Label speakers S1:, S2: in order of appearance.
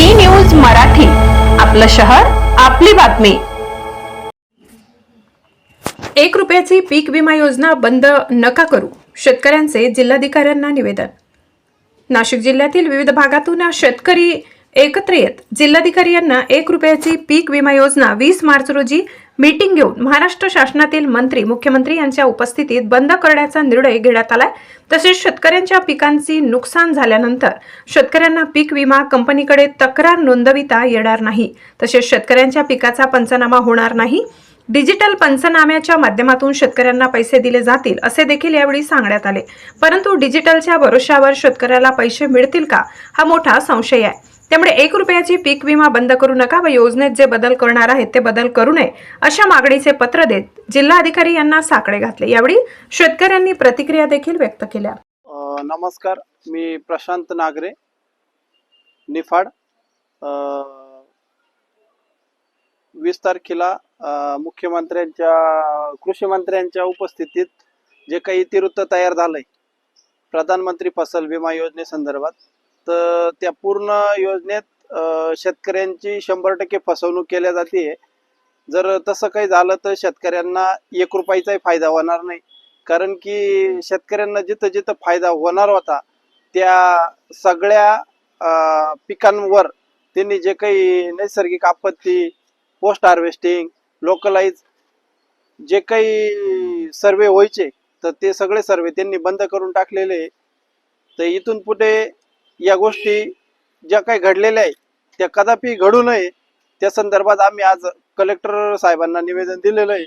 S1: बी news Marathi. आपलं शहर आपली बातमी. एक रुपयाची पीक विमा योजना बंद नका करू शेतकऱ्यांचे जिल्हाधिकाऱ्यांना निवेदन. नाशिक जिल्ह्यातील विविध भागातून शेतकरी एकत्र येत. जिल्हाधिकारी यांना एक रुपयाची पीक विमा योजना वीस मार्च रोजी मीटिंग घेऊन महाराष्ट्र शासनातील मंत्री मुख्यमंत्री यांच्या उपस्थितीत बंद करण्याचा निर्णय घेण्यात आलाय. तसेच शेतकऱ्यांच्या पिकांची नुकसान झाल्यानंतर शेतकऱ्यांना पीक विमा कंपनीकडे तक्रार नोंदविता येणार नाही. तसेच शेतकऱ्यांच्या पिकाचा पंचनामा होणार नाही. डिजिटल पंचनाम्याच्या माध्यमातून शेतकऱ्यांना पैसे दिले जातील असे देखील यावेळी सांगण्यात आले. परंतु डिजिटलच्या भरोश्यावर शेतकऱ्याला पैसे मिळतील का? हा मोठा संशय आहे. त्यामुळे एक रुपयाची पीक विमा बंद करू नका व योजनेत जे बदल करणार आहेत ते बदल करू नये अशा मागणीचे पत्र देत जिल्हाधिकारी यांना साकडे घातले. यावेळी शेतकऱ्यांनी प्रतिक्रिया देखील व्यक्त केल्या.
S2: नमस्कार. मी प्रशांत नागरे निफाड. वीस तारखेला मुख्यमंत्र्यांच्या कृषी मंत्र्यांच्या उपस्थितीत जे काही इतिवृत्त तयार झालंय प्रधानमंत्री फसल विमा योजनेसंदर्भात तर त्या पूर्ण योजनेत शेतकऱ्यांची शंभर टक्के फसवणूक केल्या जाते. जर तसं काही झालं तर शेतकऱ्यांना एक रुपयाचाही फायदा होणार नाही. कारण की शेतकऱ्यांना जिथं जिथं फायदा होणार होता त्या सगळ्या पिकांवर त्यांनी जे काही नैसर्गिक आपत्ती पोस्ट हार्वेस्टिंग लोकलाइज जे काही सर्वे व्हायचे तर ते सगळे सर्वे त्यांनी बंद करून टाकलेले. तर इथून पुढे या गोष्टी ज्या काही घडलेल्या आहे त्या कदापि घडू नये. त्या संदर्भात आम्ही आज कलेक्टर साहेबांना निवेदन दिलेलं आहे.